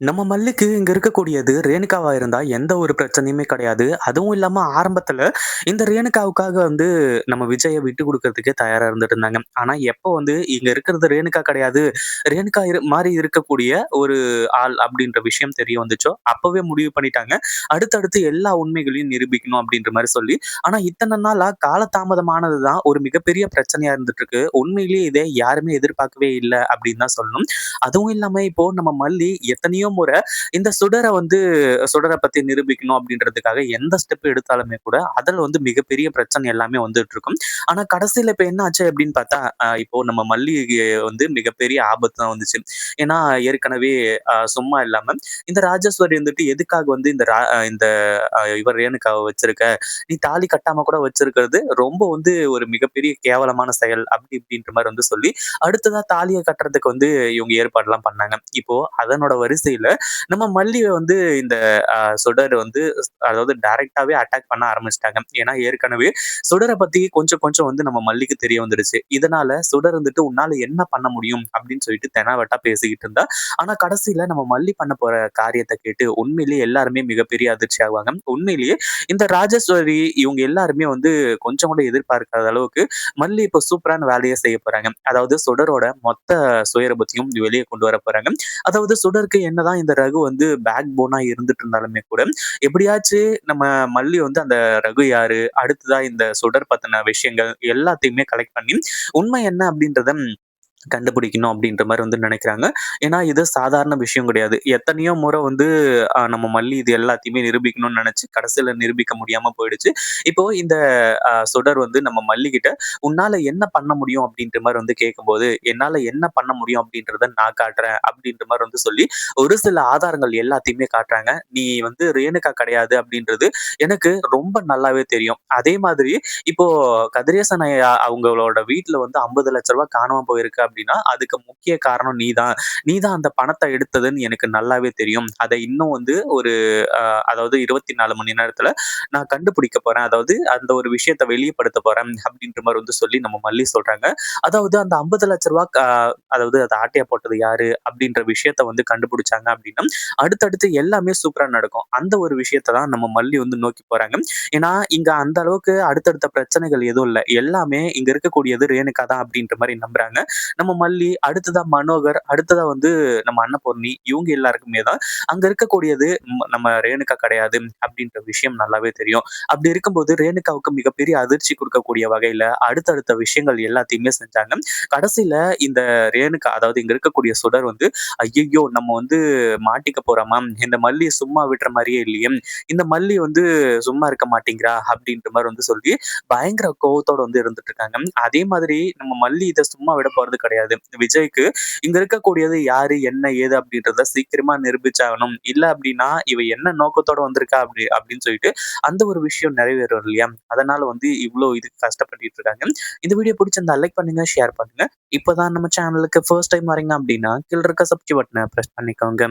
நம்ம மல்லிக்கு இங்க இருக்கக்கூடியது ரேணுகாவா இருந்தா எந்த ஒரு பிரச்சனையுமே கிடையாது. அதுவும் இல்லாம ஆரம்பத்துல இந்த ரேணுகாவுக்காக வந்து நம்ம விஜயை விட்டு கொடுக்கறதுக்கே தயாரா இருந்துட்டு இருந்தாங்க. ஆனா எப்போ வந்து இங்க இருக்கிறது ரேணுகா கிடையாது. ரேணுகா இரு இருக்கக்கூடிய ஒரு ஆள் அப்படின்ற விஷயம் தெரிய வந்துச்சோ, அப்பவே முடிவு பண்ணிட்டாங்க. அடுத்தடுத்து எல்லா உண்மைகளையும் நிரூபிக்கணும் அப்படின்ற மாதிரி சொல்லி, ஆனா இத்தனை நாளா காலதாமதமானதுதான் ஒரு மிகப்பெரிய பிரச்சனையா இருந்துட்டு இருக்கு. உண்மையிலேயே இதை யாருமே எதிர்பார்க்கவே இல்லை அப்படின்னு தான் சொல்லணும். அதுவும் இல்லாம இப்போ நம்ம மல்லி எத்தனையோ முறை இந்த சுடரை வந்து சுடரை பத்தி நிரூபிக்கணும் அப்படின்றதுக்காக எந்த ஸ்டெப் எடுத்தாலுமே கூட அதில் வந்து மிகப்பெரிய பிரச்சனை எல்லாமே வந்துட்டு இருக்கும். ஆனா கடைசியில இப்ப என்ன ஆச்சு அப்படின்னு பார்த்தா, இப்போ நம்ம மல்லிகை வந்து மிகப்பெரிய ஆபத்து தான் வந்துச்சு. ஏன்னா ஏற்கனவே சும்மா இல்லாம இந்த ராஜேஸ்வரி வந்துட்டு எதுக்காக வந்து இந்த ரா இந்த இவர் ரேணுகாவ வச்சிருக்க? நீ தாலி கட்டாம கூட வச்சிருக்கிறது ரொம்ப வந்து ஒரு மிகப்பெரிய கேவலமான செயல் அப்படி இப்படின்ற மாதிரி வந்து சொல்லி, அடுத்ததா தாலியை கட்டுறதுக்கு வந்து இவங்க ஏற்பாடுலாம் பண்ணாங்க. இப்போ அதனோட வரிசையில் நம்ம மல்லியை வந்து இந்த சுடர் வந்து அதாவது டைரக்டாவே அட்டாக் பண்ண ஆரம்பிச்சிட்டாங்க ஏன்னா ஏற்கனவே சுடரை பத்தி கொஞ்சம் கொஞ்சம் வந்து நம்ம மல்லிக்கு தெரிய வந்துடுச்சு. இதனால சுடர் வந்துட்டு உன்னால என்ன பண்ண முடியும் அப்படின்னு சொல்லிட்டு தெனாவட்டா பேசிக்கிட்டு இருந்தா. ஆனா கடைசியில நம்ம மல்லி பண்ண போற காரியத்தை கேட்டு உண்மையிலேயே எல்லாருமே மிகப்பெரிய அதிர்ச்சி ஆவாங்க. உண்மையிலேயே இந்த ராஜேஸ்வரி இவங்க எல்லாருமே வந்து கொஞ்சம் கூட எதிர்பார்க்காத அளவுக்கு மல்லி இப்போ சூப்பரான வேலையை செய்ய போறாங்க. அதாவது சுடரோட மொத்த சுயரபத்தையும் வெளியே கொண்டு வர போறாங்க. அதாவது சுடருக்கு என்னதான் இந்த ரகு வந்து பேக் போனா இருந்துட்டு இருந்தாலுமே கூட, எப்படியாச்சு நம்ம மல்லி வந்து அந்த ரகு யாரு? அடுத்ததா இந்த சுடர் பத்தின விஷயங்கள் எல்லாத்தையுமே கலெக்ட் பண்ணி, உண்மை என்ன அப்படின்றத கண்டுபிடிக்கணும் அப்படின்ற மாதிரி வந்து நினைக்கிறாங்க. ஏன்னா, இது சாதாரண விஷயம் கிடையாது. எத்தனையோ முறை வந்து நம்ம மல்லி இது எல்லாத்தையுமே நிரூபிக்கணும்னு நினைச்சு கடைசியில் நிரூபிக்க முடியாம போயிடுச்சு. இப்போ இந்த சுடர் வந்து நம்ம மல்லிகிட்ட, "உன்னால என்ன பண்ண முடியும்?" அப்படின்ற மாதிரி வந்து கேட்கும்போது, "என்னால என்ன பண்ண முடியும் அப்படின்றத நான் காட்டுறேன்." அப்படின்ற மாதிரி வந்து சொல்லி, ஒரு சில ஆதாரங்கள் எல்லாத்தையுமே காட்டுறாங்க. "நீ வந்து ரேணுகா கிடையாது அப்படின்றது எனக்கு ரொம்ப நல்லாவே தெரியும்." அதே மாதிரி இப்போ கதிரேசன் அவங்களோட வீட்டுல வந்து ஐம்பது லட்ச ரூபாய் காணாம போயிருக்கு அப்படின்னா, அதுக்கு முக்கிய காரணம் நீ தான். நீ தான் அந்த பணத்தை எடுத்ததுன்னு எனக்கு நல்லாவே தெரியும். அதை இன்னும் வந்து ஒரு அதாவது இருபத்தி நாலு மணி நேரத்துல நான் கண்டுபிடிக்க போறேன். அதாவது அந்த ஒரு விஷயத்த வெளிப்படுத்த போறேன் அப்படின்ற மாதிரி வந்து சொல்லி நம்ம மல்லி சொல்றாங்க. அதாவது அந்த ஐம்பது லட்ச ரூபா அதாவது அதை ஆட்டையா போட்டது யாரு? அப்படின்ற விஷயத்த வந்து கண்டுபிடிச்சாங்க அப்படின்னா, அடுத்தடுத்து எல்லாமே சூப்பரா நடக்கும். அந்த ஒரு விஷயத்த தான் நம்ம மல்லி வந்து நோக்கி போறாங்க. ஏன்னா, இங்க அந்த அளவுக்கு அடுத்தடுத்த பிரச்சனைகள் எதுவும் இல்ல. எல்லாமே இங்க இருக்கக்கூடியது ரேணுகா தான் அப்படின்ற மாதிரி நம்புறாங்க. நம்ம மல்லி, அடுத்ததா மனோகர், அடுத்ததா வந்து நம்ம அன்னபூர்ணி இவங்க எல்லாருக்குமே தான் அங்க இருக்கக்கூடியது நம்ம ரேணுகா கிடையாது அப்படின்ற விஷயம் நல்லாவே தெரியும். அப்படி இருக்கும்போது ரேணுகாவுக்கு மிகப்பெரிய அதிர்ச்சி கொடுக்கக்கூடிய வகையில அடுத்தடுத்த விஷயங்கள் எல்லாத்தையுமே செஞ்சாங்க. கடைசியில இந்த ரேணுகா அதாவது இங்க இருக்கக்கூடிய சுடர் வந்து, ஐயோ நம்ம வந்து மாட்டிக்க போறோமா? இந்த மல்லி சும்மா விடுற மாதிரியே இல்லையே! இந்த மல்லி வந்து சும்மா இருக்க மாட்டேங்கிறா" அப்படின்ற மாதிரி வந்து சொல்லி பயங்கர கோவத்தோட வந்து இருந்துட்டு இருக்காங்க. அதே மாதிரி நம்ம மல்லி இத சும்மா விட போறது கிடையாது. விஜய்க்கு இங்க இருக்கக்கூடியது யாரு, என்ன, ஏது அப்படின்றத சீக்கிரமா நிரூபிச்சாகணும். இல்ல அப்படின்னா, இவ என்ன நோக்கத்தோட வந்திருக்கா அப்படி அப்படின்னு சொல்லிட்டு அந்த ஒரு விஷயம் நிறைவேறும் இல்லையா? அதனால வந்து இவ்ளோ இதுக்கு கஷ்டப்பட்டுட்டு இருக்காங்க. இந்த வீடியோ பிடிச்சிருந்தா லைக் பண்ணுங்க, ஷேர் பண்ணுங்க. இப்பதான் நம்ம சேனலுக்கு ஃபர்ஸ்ட் டைம் வரீங்க அப்படின்னா, கீழ இருக்க சப்ஸ்கிரைப் பட்டனை பிரஸ் பண்ணிக்கோங்க.